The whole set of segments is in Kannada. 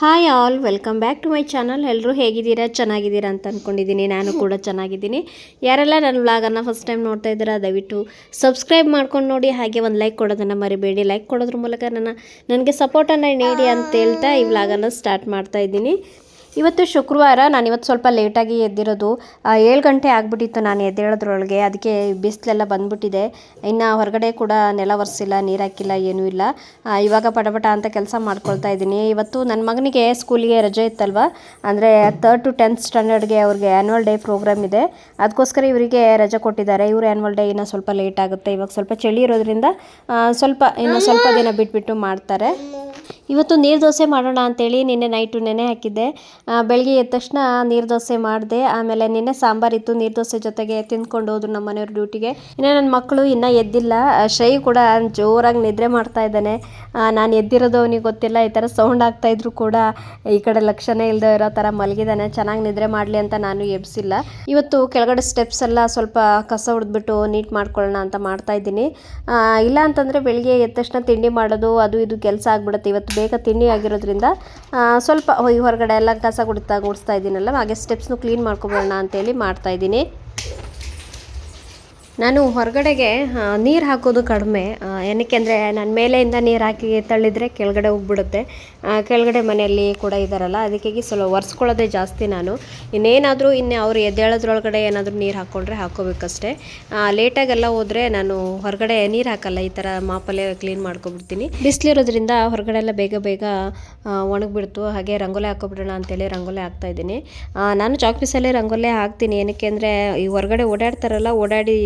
Hi all welcome back to my channel ಎಲ್ಲರೂ ಹೇಗಿದ್ದೀರಾ? ಚೆನ್ನಾಗಿದ್ದೀರಾ ಅಂತ ಅಂದ್ಕೊಂಡಿದ್ದೀನಿ ನಾನು ಕೂಡ ಚೆನ್ನಾಗಿದ್ದೀನಿ. ಯಾರೆಲ್ಲ ನನ್ನ ವ್ಲಾಗನ್ನು ಫಸ್ಟ್ ಟೈಮ್ ನೋಡ್ತಾ ಇದ್ದೀರಾ, ದಯವಿಟ್ಟು ಸಬ್ಸ್ಕ್ರೈಬ್ ಮಾಡ್ಕೊಂಡು ನೋಡಿ. ಹಾಗೆ ಒಂದು ಲೈಕ್ ಕೊಡೋದನ್ನು ಮರಿಬೇಡಿ. ಲೈಕ್ ಕೊಡೋದ್ರ ಮೂಲಕ ನನ್ನ ನನಗೆ ಸಪೋರ್ಟನ್ನು ನೀಡಿ ಅಂತ ಹೇಳ್ತಾ ಈ ವ್ಲಾಗನ್ನು ಸ್ಟಾರ್ಟ್ ಮಾಡ್ತಾ ಇದ್ದೀನಿ. ಇವತ್ತು ಶುಕ್ರವಾರ ನಾನು ಇವತ್ತು ಸ್ವಲ್ಪ ಲೇಟಾಗಿ ಎದ್ದಿರೋದು. ಏಳು ಗಂಟೆ ಆಗಿಬಿಟ್ಟಿತ್ತು ನಾನು ಎದ್ದೇಳೋದ್ರೊಳಗೆ. ಅದಕ್ಕೆ ಬಿಸಿಲೆಲ್ಲ ಬಂದ್ಬಿಟ್ಟಿದೆ. ಇನ್ನು ಹೊರಗಡೆ ಕೂಡ ನೆಲ ಒರೆಸಿಲ್ಲ, ನೀರು ಹಾಕಿಲ್ಲ, ಏನೂ ಇಲ್ಲ. ಇವಾಗ ಪಟಪಟ ಅಂತ ಕೆಲಸ ಮಾಡ್ಕೊಳ್ತಾ ಇದ್ದೀನಿ. ಇವತ್ತು ನನ್ನ ಮಗನಿಗೆ ಸ್ಕೂಲಿಗೆ ರಜೆ ಇತ್ತಲ್ವ? ಅಂದರೆ ತರ್ಡ್ ಟು ಟೆಂತ್ ಸ್ಟ್ಯಾಂಡರ್ಡ್ಗೆ ಅವ್ರಿಗೆ ಆ್ಯನ್ಯುವಲ್ ಡೇ ಪ್ರೋಗ್ರಾಮ್ ಇದೆ. ಅದಕ್ಕೋಸ್ಕರ ಇವರಿಗೆ ರಜೆ ಕೊಟ್ಟಿದ್ದಾರೆ. ಇವರು ಆ್ಯನ್ಯುವಲ್ ಡೇ ಇನ್ನೂ ಸ್ವಲ್ಪ ಲೇಟ್ ಆಗುತ್ತೆ. ಇವಾಗ ಸ್ವಲ್ಪ ಚಳಿ ಇರೋದ್ರಿಂದ ಸ್ವಲ್ಪ, ಇನ್ನು ಸ್ವಲ್ಪ ದಿನ ಬಿಟ್ಬಿಟ್ಟು ಮಾಡ್ತಾರೆ. ಇವತ್ತು ನೀರು ದೋಸೆ ಮಾಡೋಣ ಅಂತೇಳಿ ನಿನ್ನೆ ನೈಟು ನೆನೆ ಹಾಕಿದ್ದೆ. ಬೆಳಗ್ಗೆ ಎದ್ದ ತಕ್ಷಣ ನೀರು ದೋಸೆ ಮಾಡಿದೆ. ಆಮೇಲೆ ನಿನ್ನೆ ಸಾಂಬಾರಿತ್ತು ನೀರು ದೋಸೆ ಜೊತೆಗೆ ತಿಂದ್ಕೊಂಡು ಹೋದ್ರು ನಮ್ಮ ಮನೆಯವ್ರ ಡ್ಯೂಟಿಗೆ ಇನ್ನು ನನ್ನ ಮಕ್ಕಳು ಇನ್ನೂ ಎದ್ದಿಲ್ಲ. ಶ್ರೈ ಕೂಡ ಜೋರಾಗಿ ನಿದ್ರೆ ಮಾಡ್ತಾ ಇದ್ದಾನೆ. ನಾನು ಎದ್ದಿರೋದು ಅವನಿಗೆ ಗೊತ್ತಿಲ್ಲ. ಈ ಥರ ಸೌಂಡ್ ಆಗ್ತಾ ಇದ್ರು ಕೂಡ ಈ ಕಡೆ ಲಕ್ಷಣ ಇಲ್ಲದೆ ಇರೋ ಥರ ಮಲಗಿದ್ದಾನೆ ಚೆನ್ನಾಗಿ ನಿದ್ರೆ ಮಾಡಲಿ ಅಂತ ನಾನು ಎಬ್ಸಿಲ್ಲ. ಇವತ್ತು ಕೆಳಗಡೆ ಸ್ಟೆಪ್ಸ್ ಎಲ್ಲ ಸ್ವಲ್ಪ ಕಸ ಹೊಡೆದ್ಬಿಟ್ಟು ನೀಟ್ ಮಾಡ್ಕೊಳ್ಳೋಣ ಅಂತ ಮಾಡ್ತಾ ಇದ್ದೀನಿ. ಇಲ್ಲ ಅಂತಂದರೆ ಬೆಳಿಗ್ಗೆ ಎದ್ದ ತಕ್ಷಣ ತಿಂಡಿ ಮಾಡೋದು, ಅದು ಇದು ಕೆಲಸ ಆಗ್ಬಿಡುತ್ತೆ. ಇವತ್ತು ಬೇಗ ತಿಂಡಿ ಆಗಿರೋದ್ರಿಂದ ಸ್ವಲ್ಪ ಈ ಹೊರಗಡೆ ಎಲ್ಲ ಕಸ ಗುಡಿತಾ ಗುಡಿಸ್ತಾ ಇದ್ದೀನಲ್ಲ, ಹಾಗೆ ಸ್ಟೆಪ್ಸ್ನು ಕ್ಲೀನ್ ಮಾಡ್ಕೊಬೋಣ ಅಂತೇಳಿ ಮಾಡ್ತಾ ಇದ್ದೀನಿ. ನಾನು ಹೊರಗಡೆಗೆ ನೀರು ಹಾಕೋದು ಕಡಿಮೆ. ಏನಕ್ಕೆ ಅಂದರೆ, ನಾನು ಮೇಲೆಯಿಂದ ನೀರು ಹಾಕಿ ತಳ್ಳಿದರೆ ಕೆಳಗಡೆ ಹೋಗ್ಬಿಡುತ್ತೆ ಕೆಳಗಡೆ ಮನೆಯಲ್ಲಿ ಕೂಡ ಇದ್ದಾರಲ್ಲ ಅದಕ್ಕಾಗಿ ಸ್ವಲ್ಪ ಒರೆಸ್ಕೊಳ್ಳೋದೇ ಜಾಸ್ತಿ ನಾನು. ಇನ್ನೇನಾದರೂ ಇನ್ನು ಅವರು ಎದ್ದೇಳೋದ್ರೊಳಗಡೆ ಏನಾದರೂ ನೀರು ಹಾಕ್ಕೊಂಡ್ರೆ ಹಾಕ್ಕೋಬೇಕಷ್ಟೇ. ಲೇಟಾಗೆಲ್ಲ ಹೋದರೆ ನಾನು ಹೊರಗಡೆ ನೀರು ಹಾಕಲ್ಲ, ಈ ಥರ ಮಾಪಲ್ಲೇ ಕ್ಲೀನ್ ಮಾಡ್ಕೊಬಿಡ್ತೀನಿ. ಬಿಸಿಲಿರೋದ್ರಿಂದ ಹೊರಗಡೆ ಎಲ್ಲ ಬೇಗ ಬೇಗ ಒಣಗಿಬಿಡ್ತು. ಹಾಗೆ ರಂಗೋಲೆ ಹಾಕೋಬಿಡೋಣ ಅಂತೇಳಿ ರಂಗೋಲೆ ಹಾಕ್ತಾ ಇದ್ದೀನಿ. ನಾನು ಚಾಕ್ ಪೀಸಲ್ಲೇ ರಂಗೋಲೆ ಹಾಕ್ತೀನಿ. ಏನಕ್ಕೆ ಅಂದರೆ, ಈ ಹೊರಗಡೆ ಓಡಾಡ್ತಾರಲ್ಲ, ಓಡಾಡಿ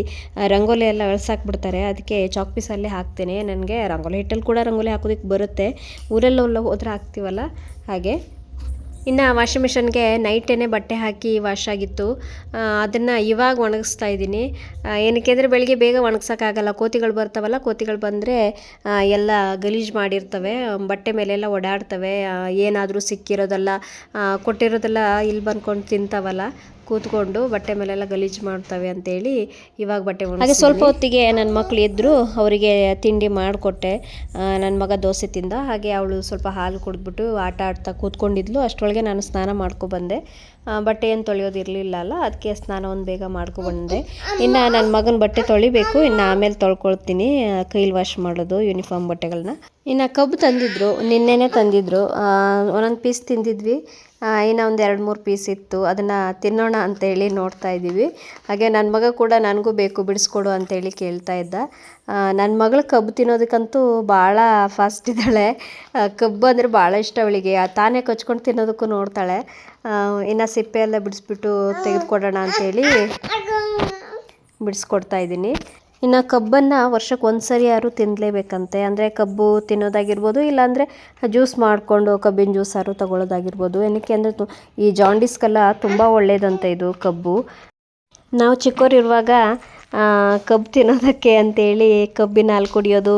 ರಂಗೋಲೆ ರಂಗೋಲಿ ಎಲ್ಲ ಅಳ್ಸಾಕ್ಬಿಡ್ತಾರೆ ಅದಕ್ಕೆ ಚಾಕ್ ಪೀಸಲ್ಲೇ ಹಾಕ್ತೀನಿ. ನನಗೆ ರಂಗೋಲಿ ಹಿಟ್ಟಲ್ಲಿ ಕೂಡ ರಂಗೋಲಿ ಹಾಕೋದಕ್ಕೆ ಬರುತ್ತೆ. ಊರಲ್ಲೆಲ್ಲ ಹೋದ್ರೆ ಹಾಕ್ತೀವಲ್ಲ? ಹಾಗೆ. ಇನ್ನು ವಾಷಿಂಗ್ ಮಿಷನ್ಗೆ ನೈಟೇನೆ ಬಟ್ಟೆ ಹಾಕಿ ವಾಶ್ ಆಗಿತ್ತು. ಅದನ್ನು ಇವಾಗ ಒಣಗಿಸ್ತಾ ಇದ್ದೀನಿ. ಏನಕ್ಕೆ ಅಂದರೆ ಬೆಳಗ್ಗೆ ಬೇಗ ಒಣಗ್ಸೋಕ್ಕಾಗಲ್ಲ. ಕೋತಿಗಳು ಬರ್ತಾವಲ್ಲ, ಕೋತಿಗಳು ಬಂದರೆ ಎಲ್ಲ ಗಲೀಜು ಮಾಡಿರ್ತವೆ. ಬಟ್ಟೆ ಮೇಲೆಲ್ಲ ಓಡಾಡ್ತವೆ. ಏನಾದರೂ ಸಿಕ್ಕಿರೋದೆಲ್ಲ ಕೊಟ್ಟಿರೋದೆಲ್ಲ ಇಲ್ಲಿ ಬಂದ್ಕೊಂಡು ತಿಂತಾವಲ್ಲ. ಕೂತ್ಕೊಂಡು ಬಟ್ಟೆ ಮೇಲೆಲ್ಲ ಗಲೀಜು ಮಾಡ್ತವೆ ಅಂತೇಳಿ ಇವಾಗ ಬಟ್ಟೆ ಹಾಗೆ ಸ್ವಲ್ಪ ಹೊತ್ತಿಗೆ ನನ್ನ ಮಕ್ಳು ಇದ್ದರು ಅವರಿಗೆ ತಿಂಡಿ ಮಾಡಿಕೊಟ್ಟೆ. ನನ್ನ ಮಗ ದೋಸೆ ತಿಂದ, ಹಾಗೆ ಅವಳು ಸ್ವಲ್ಪ ಹಾಲು ಕುಡಿದ್ಬಿಟ್ಟು ಆಟ ಆಡ್ತಾ ಕೂತ್ಕೊಂಡಿದ್ಲು. ಅಷ್ಟರೊಳಗೆ ನಾನು ಸ್ನಾನ ಮಾಡ್ಕೊಬಂದೆ ಬಟ್ಟೆ ಏನು ತೊಳೆಯೋದಿರಲಿಲ್ಲ ಅಲ್ಲ? ಅದಕ್ಕೆ ಸ್ನಾನ ಒಂದು ಬೇಗ ಮಾಡ್ಕೊಬಂದೆ ಇನ್ನು ನನ್ನ ಮಗನ ಬಟ್ಟೆ ತೊಳಿಬೇಕು. ಇನ್ನು ಆಮೇಲೆ ತೊಳ್ಕೊಳ್ತೀನಿ. ಕೈಲಿ ವಾಶ್ ಮಾಡೋದು ಯೂನಿಫಾರ್ಮ್ ಬಟ್ಟೆಗಳನ್ನ ಇನ್ನು ಕಬ್ಬು ತಂದಿದ್ರು. ನಿನ್ನೆನೇ ತಂದಿದ್ರು. ಒಂದೊಂದು ಪೀಸ್ ತಿಂದಿದ್ವಿ. ಇನ್ನೂ ಒಂದು ಎರಡು ಮೂರು ಪೀಸ್ ಇತ್ತು. ಅದನ್ನು ತಿನ್ನೋಣ ಅಂತೇಳಿ ನೋಡ್ತಾ ಇದ್ದೀವಿ. ಹಾಗೆ ನನ್ನ ಮಗ ಕೂಡ ನನಗೂ ಬೇಕು ಬಿಡಿಸ್ಕೊಡು ಅಂತೇಳಿ ಕೇಳ್ತಾ ಇದ್ದ. ನನ್ನ ಮಗಳು ಕಬ್ಬು ತಿನ್ನೋದಕ್ಕಂತೂ ಭಾಳ ಫಾಸ್ಟ್ ಇದ್ದಾಳೆ. ಕಬ್ಬು ಅಂದರೆ ಭಾಳ ಇಷ್ಟ ಅವಳಿಗೆ. ತಾನೇ ಕಚ್ಕೊಂಡು ತಿನ್ನೋದಕ್ಕೂ ನೋಡ್ತಾಳೆ. ಇನ್ನು ಸಿಪ್ಪೆ ಎಲ್ಲ ಬಿಡಿಸ್ಬಿಟ್ಟು ತೆಗೆದುಕೊಡೋಣ ಅಂಥೇಳಿ ಬಿಡಿಸ್ಕೊಡ್ತಾ ಇದ್ದೀನಿ. ಇನ್ನು ಕಬ್ಬನ್ನು ವರ್ಷಕ್ಕೆ ಒಂದು ಸರಿ ಯಾರು ತಿನ್ನಲೇಬೇಕಂತೆ ಅಂದರೆ ಕಬ್ಬು ತಿನ್ನೋದಾಗಿರ್ಬೋದು, ಇಲ್ಲಾಂದರೆ ಜ್ಯೂಸ್ ಮಾಡಿಕೊಂಡು ಕಬ್ಬಿನ ಜ್ಯೂಸ್ ಯಾರು ತಗೊಳ್ಳೋದಾಗಿರ್ಬೋದು. ಏನಕ್ಕೆ ಅಂದರೆ ಈ ಜಾಂಡಿಸ್ಗೆಲ್ಲ ತುಂಬ ಒಳ್ಳೆಯದಂತೆ ಇದು ಕಬ್ಬು. ನಾವು ಚಿಕ್ಕವರಿರುವಾಗ ಕಬ್ಬು ತಿನ್ನೋದಕ್ಕೆ ಅಂತೇಳಿ ಕಬ್ಬಿನ ಹಾಲು ಕುಡಿಯೋದು,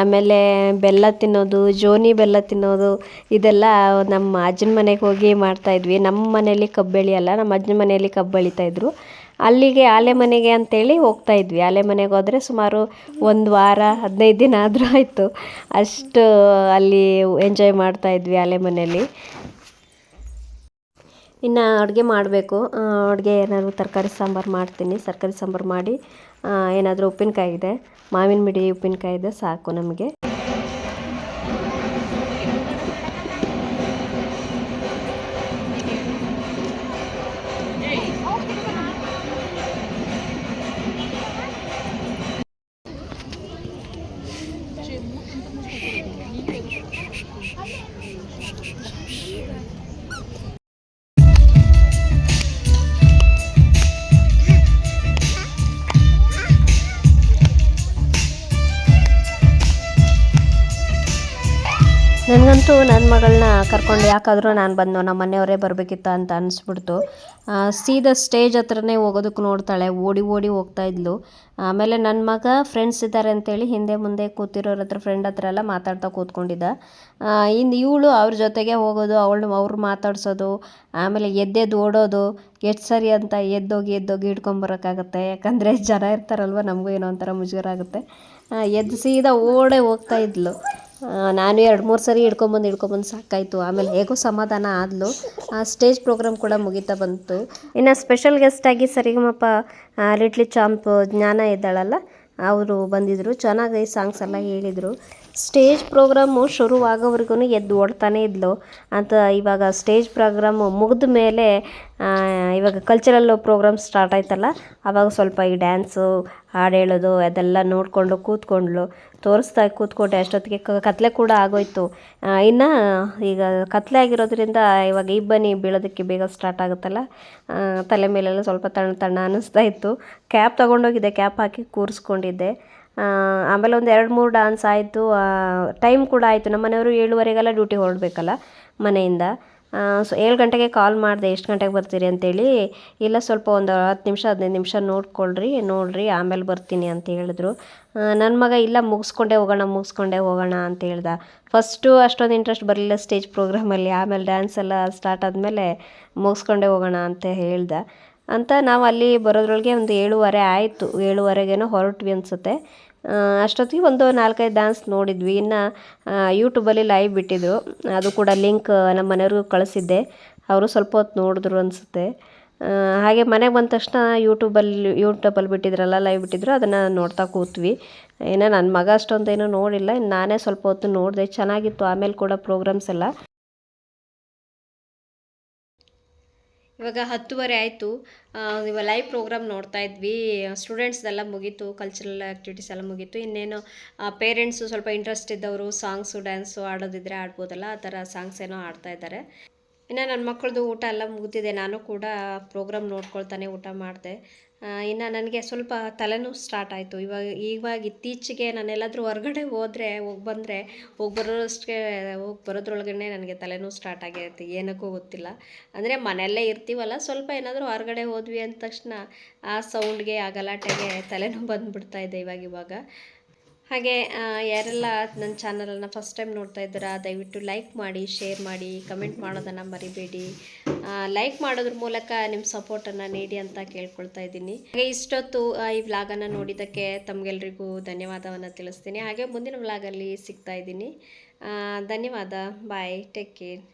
ಆಮೇಲೆ ಬೆಲ್ಲ ತಿನ್ನೋದು, ಜೋನಿ ಬೆಲ್ಲ ತಿನ್ನೋದು, ಇದೆಲ್ಲ ನಮ್ಮ ಅಜ್ಜನ ಮನೆಗೆ ಹೋಗಿ ಮಾಡ್ತಾಯಿದ್ವಿ ನಮ್ಮ ಮನೆಯಲ್ಲಿ ಕಬ್ಬು ಬೆಳೆಯಲ್ಲ ನಮ್ಮ ಅಜ್ಜನ ಮನೆಯಲ್ಲಿ ಕಬ್ಬು ಬೆಳೀತಾಯಿದ್ರು ಅಲ್ಲಿಗೆ ಆಲೆ ಮನೆಗೆ ಅಂತೇಳಿ ಹೋಗ್ತಾ ಇದ್ವಿ. ಆಲೆ ಮನೆಗೆ ಹೋದರೆ ಸುಮಾರು ಒಂದು ವಾರ, ಹದಿನೈದು ದಿನ ಆದರೂ ಆಯಿತು. ಅಷ್ಟು ಅಲ್ಲಿ ಎಂಜಾಯ್ ಮಾಡ್ತಾ ಇದ್ವಿ ಆಲೆ ಮನೆಯಲ್ಲಿ. ಇನ್ನು ಅಡುಗೆ ಮಾಡಬೇಕು. ಅಡುಗೆ ಏನಾದ್ರು ತರಕಾರಿ ಸಾಂಬಾರು ಮಾಡ್ತೀನಿ. ತರಕಾರಿ ಸಾಂಬಾರು ಮಾಡಿ ಏನಾದರೂ ಉಪ್ಪಿನಕಾಯಿ ಇದೆ. ಮಾವಿನ ಮಿಡಿ ಉಪ್ಪಿನಕಾಯಿ ಇದೆ, ಸಾಕು ನಮಗೆ. ನನಗಂತೂ ನನ್ನ ಮಗಳನ್ನ ಕರ್ಕೊಂಡು ಯಾಕಾದರೂ ನಾನು ಬಂದು ನಮ್ಮ ಮನೆಯವರೇ ಬರಬೇಕಿತ್ತ ಅಂತ ಅನಿಸ್ಬಿಡ್ತು. ಸೀದಾ ಸ್ಟೇಜ್ ಹತ್ರನೇ ಹೋಗೋದಕ್ಕೆ ನೋಡ್ತಾಳೆ, ಓಡಿ ಓಡಿ ಹೋಗ್ತಾ ಇದ್ಲು. ಆಮೇಲೆ ನನ್ನ ಮಗ ಫ್ರೆಂಡ್ಸ್ ಇದ್ದಾರೆ ಅಂತೇಳಿ ಹಿಂದೆ ಮುಂದೆ ಕೂತಿರೋರ ಹತ್ರ ಫ್ರೆಂಡ್ ಹತ್ರ ಎಲ್ಲ ಮಾತಾಡ್ತಾ ಕೂತ್ಕೊಂಡಿದ್ದ. ಇನ್ನು ಇವಳು ಅವ್ರ ಜೊತೆಗೆ ಹೋಗೋದು, ಅವಳು, ಅವ್ರು ಮಾತಾಡ್ಸೋದು, ಆಮೇಲೆ ಎದ್ದೆದ್ದು ಓಡೋದು, ಎಷ್ಟು ಸರಿ ಅಂತ ಎದ್ದೋಗಿ ಎದ್ದೋಗಿ ಹಿಡ್ಕೊಂಬರೋಕ್ಕಾಗತ್ತೆ ಯಾಕಂದರೆ ಜನ ಇರ್ತಾರಲ್ವ, ನಮಗೂ ಏನೋ ಒಂಥರ ಮುಜುಗರ ಆಗುತ್ತೆ. ಎದ್ದು ಸೀದಾ ಓಡೇ ಹೋಗ್ತಾ ಇದ್ಲು. ನಾನು ಎರಡು ಮೂರು ಸರಿ ಹಿಡ್ಕೊಂಬಂದು ಹಿಡ್ಕೊಂಬಂದು ಸಾಕಾಯಿತು. ಆಮೇಲೆ ಹೇಗೋ ಸಮಾಧಾನ ಆದಲು. ಸ್ಟೇಜ್ ಪ್ರೋಗ್ರಾಮ್ ಕೂಡ ಮುಗಿತಾ ಬಂತು. ಇನ್ನು ಸ್ಪೆಷಲ್ ಗೆಸ್ಟಾಗಿ ಸರಿಗಮಪ ಲಿಟ್ಲಿ ಚಾಂಪ್ ಜ್ಞಾನ ಇದ್ದಾಳಲ್ಲ, ಅವರು ಬಂದಿದ್ದರು ಚೆನ್ನಾಗಿ ಸಾಂಗ್ಸ್ ಎಲ್ಲ ಹೇಳಿದರು. ಸ್ಟೇಜ್ ಪ್ರೋಗ್ರಾಮು ಶುರುವಾಗೋವರೆಗೂ ಎದ್ದು ಓಡ್ತಾನೆ ಇದ್ಲು. ಅಂತ ಇವಾಗ ಸ್ಟೇಜ್ ಪ್ರೋಗ್ರಾಮು ಮುಗಿದ ಮೇಲೆ ಇವಾಗ ಕಲ್ಚರಲ್ ಪ್ರೋಗ್ರಾಮ್ ಸ್ಟಾರ್ಟ್ ಆಯ್ತಲ್ಲ ಆವಾಗ ಸ್ವಲ್ಪ ಈ ಡ್ಯಾನ್ಸು ಹಾಡು ಹೇಳೋದು ಅದೆಲ್ಲ ನೋಡಿಕೊಂಡು ಕೂತ್ಕೊಂಡ್ಳು. ತೋರಿಸ್ತಾ ಕೂತ್ಕೊಂಡೆ ಅಷ್ಟೊತ್ತಿಗೆ. ಕತ್ತಲೆ ಕೂಡ ಆಗೋಯ್ತು. ಇನ್ನು, ಈಗ ಕತ್ಲೆ ಆಗಿರೋದ್ರಿಂದ ಇವಾಗ ಇಬ್ಬನಿ ಬೀಳೋದಕ್ಕೆ ಬೇಗ ಸ್ಟಾರ್ಟ್ ಆಗುತ್ತಲ್ಲ? ತಲೆ ಮೇಲೆಲ್ಲ ಸ್ವಲ್ಪ ತಣ್ಣ ತಣ್ಣ ಅನ್ನಿಸ್ತಾ ಇತ್ತು. ಕ್ಯಾಪ್ ತೊಗೊಂಡೋಗಿದ್ದೆ ಕ್ಯಾಪ್ ಹಾಕಿ ಕೂರಿಸ್ಕೊಂಡಿದ್ದೆ. ಆಮೇಲೆ ಒಂದು ಎರಡು ಮೂರು ಡಾನ್ಸ್ ಆಯಿತು. ಟೈಮ್ ಕೂಡ ಆಯಿತು. ನಮ್ಮ ಮನೆಯವರು ಏಳುವರೆಗೆಲ್ಲ ಡ್ಯೂಟಿ ಹೊರಡಬೇಕಲ್ಲ ಮನೆಯಿಂದ. ಸೊ ಏಳು ಗಂಟೆಗೆ ಕಾಲ್ ಮಾಡಿದೆ, ಎಷ್ಟು ಗಂಟೆಗೆ ಬರ್ತೀರಿ ಅಂತೇಳಿ. ಇಲ್ಲ, ಸ್ವಲ್ಪ ಒಂದು ಹತ್ತು ನಿಮಿಷ, ಹದಿನೈದು ನಿಮಿಷ ನೋಡ್ಕೊಳ್ರಿ, ನೋಡ್ರಿ, ಆಮೇಲೆ ಬರ್ತೀನಿ ಅಂತ ಹೇಳಿದ್ರು. ನನ್ನ ಮಗ ಇಲ್ಲ, ಮುಗಿಸ್ಕೊಂಡೇ ಹೋಗೋಣ ಮುಗಿಸ್ಕೊಂಡೇ ಹೋಗೋಣ ಅಂತ ಹೇಳ್ದ. ಫಸ್ಟು ಅಷ್ಟೊಂದು ಇಂಟ್ರೆಸ್ಟ್ ಬರಲಿಲ್ಲ ಸ್ಟೇಜ್ ಪ್ರೋಗ್ರಾಮಲ್ಲಿ ಆಮೇಲೆ ಡ್ಯಾನ್ಸ್ ಎಲ್ಲ ಸ್ಟಾರ್ಟ್ ಆದಮೇಲೆ ಮುಗಿಸ್ಕೊಂಡೇ ಹೋಗೋಣ ಅಂತ ಹೇಳ್ದ. ಅಂತ ನಾವು ಅಲ್ಲಿ ಬರೋದ್ರೊಳಗೆ ಒಂದು ಏಳುವರೆ ಆಯಿತು, ಏಳುವರೆಗೇನೋ ಹೊರಟ್ವಿ ಅನಿಸುತ್ತೆ. ಅಷ್ಟೊತ್ತಿಗೆ ಒಂದು ನಾಲ್ಕೈದು ಡ್ಯಾನ್ಸ್ ನೋಡಿದ್ವಿ. ಇನ್ನು ಯೂಟ್ಯೂಬಲ್ಲಿ ಲೈವ್ ಬಿಟ್ಟಿದ್ದರು ಅದು ಕೂಡ ಲಿಂಕ್ ನಮ್ಮ ಮನೆಯವ್ರಿಗೂ ಕಳಿಸಿದ್ದೆ. ಅವರು ಸ್ವಲ್ಪ ಹೊತ್ತು ನೋಡಿದ್ರು ಅನಿಸುತ್ತೆ. ಹಾಗೆ ಮನೆಗೆ ಬಂದ ತಕ್ಷಣ ಯೂಟ್ಯೂಬಲ್ಲಿ ಯೂಟ್ಯೂಬಲ್ಲಿ ಬಿಟ್ಟಿದ್ರಲ್ಲ ಲೈವ್ ಬಿಟ್ಟಿದ್ರು, ಅದನ್ನು ನೋಡ್ತಾ ಕೂತ್ವಿ. ಏನೋ ನನ್ನ ಮಗ ಅಷ್ಟೊಂದೇನು ನೋಡಿಲ್ಲ. ಇನ್ನು ನಾನೇ ಸ್ವಲ್ಪ ಹೊತ್ತು ನೋಡಿದೆ. ಚೆನ್ನಾಗಿತ್ತು. ಆಮೇಲೆ ಕೂಡ ಪ್ರೋಗ್ರಾಮ್ಸ್ ಎಲ್ಲ. ಇವಾಗ ಹತ್ತುವರೆ ಆಯಿತು. ನೀವು ಲೈವ್ ಪ್ರೋಗ್ರಾಮ್ ನೋಡ್ತಾ ಇದ್ವಿ. ಸ್ಟೂಡೆಂಟ್ಸ್ದೆಲ್ಲ ಮುಗೀತು ಕಲ್ಚರಲ್ ಆ್ಯಕ್ಟಿವಿಟೀಸ್ ಎಲ್ಲ ಮುಗೀತು. ಇನ್ನೇನು ಪೇರೆಂಟ್ಸು ಸ್ವಲ್ಪ ಇಂಟ್ರೆಸ್ಟ್ ಇದ್ದವರು ಸಾಂಗ್ಸು ಡ್ಯಾನ್ಸು ಆಡೋದಿದ್ರೆ ಆಡ್ಬೋದಲ್ಲ, ಆ ಥರ ಸಾಂಗ್ಸ್ ಏನೋ ಆಡ್ತಾ ಇದ್ದಾರೆ. ಇನ್ನು ನನ್ನ ಮಕ್ಕಳದು ಊಟ ಎಲ್ಲ ಮುಗಿದಿದೆ. ನಾನು ಕೂಡ ಪ್ರೋಗ್ರಾಮ್ ನೋಡ್ಕೊಳ್ತಾನೆ ಊಟ ಮಾಡಿದೆ. ಇನ್ನು ನನಗೆ ಸ್ವಲ್ಪ ತಲೆನೋವು ಸ್ಟಾರ್ಟ್ ಆಯಿತು. ಇವಾಗ ಇವಾಗ ಇತ್ತೀಚೆಗೆ ನಾನೆಲ್ಲಾದರೂ ಹೊರಗಡೆ ಹೋದರೆ, ಹೋಗಿ ಬಂದರೆ, ಹೋಗಿ ಬರೋಷ್ಟಕ್ಕೆ ಹೋಗಿ ಬರೋದ್ರೊಳಗಡೆ ನನಗೆ ತಲೆನೋವು ಸ್ಟಾರ್ಟ್ ಆಗಿರುತ್ತೆ ಏನಕ್ಕೂ ಗೊತ್ತಿಲ್ಲ. ಅಂದರೆ ಮನೆಯಲ್ಲೇ ಇರ್ತೀವಲ್ಲ, ಸ್ವಲ್ಪ ಏನಾದರೂ ಹೊರಗಡೆ ಹೋದ್ವಿ ಅಂದ ತಕ್ಷಣ ಆ ಸೌಂಡ್ಗೆ ಆ ಗಲಾಟೆಗೆ ತಲೆನೋವು ಬಂದುಬಿಡ್ತಾ ಇದೆ ಇವಾಗ ಇವಾಗ. ಹಾಗೆ ಯಾರೆಲ್ಲ ನನ್ನ ಚಾನಲನ್ನು ಫಸ್ಟ್ ಟೈಮ್ ನೋಡ್ತಾ ಇದ್ದೀರಾ, ದಯವಿಟ್ಟು ಲೈಕ್ ಮಾಡಿ ಶೇರ್ ಮಾಡಿ ಕಮೆಂಟ್ ಮಾಡೋದನ್ನು ಮರಿಬೇಡಿ. ಲೈಕ್ ಮಾಡೋದ್ರ ಮೂಲಕ ನಿಮ್ಮ ಸಪೋರ್ಟನ್ನು ನೀಡಿ ಅಂತ ಕೇಳ್ಕೊಳ್ತಾ ಇದ್ದೀನಿ. ಹಾಗೆ ಇಷ್ಟೊತ್ತು ಈ ವ್ಲಾಗನ್ನು ನೋಡಿದ್ದಕ್ಕೆ ತಮಗೆಲ್ರಿಗೂ ಧನ್ಯವಾದವನ್ನು ತಿಳಿಸ್ತೀನಿ. ಹಾಗೆ ಮುಂದಿನ ವ್ಲಾಗಲ್ಲಿ ಸಿಗ್ತಾ ಇದ್ದೀನಿ. ಧನ್ಯವಾದ. Bye take care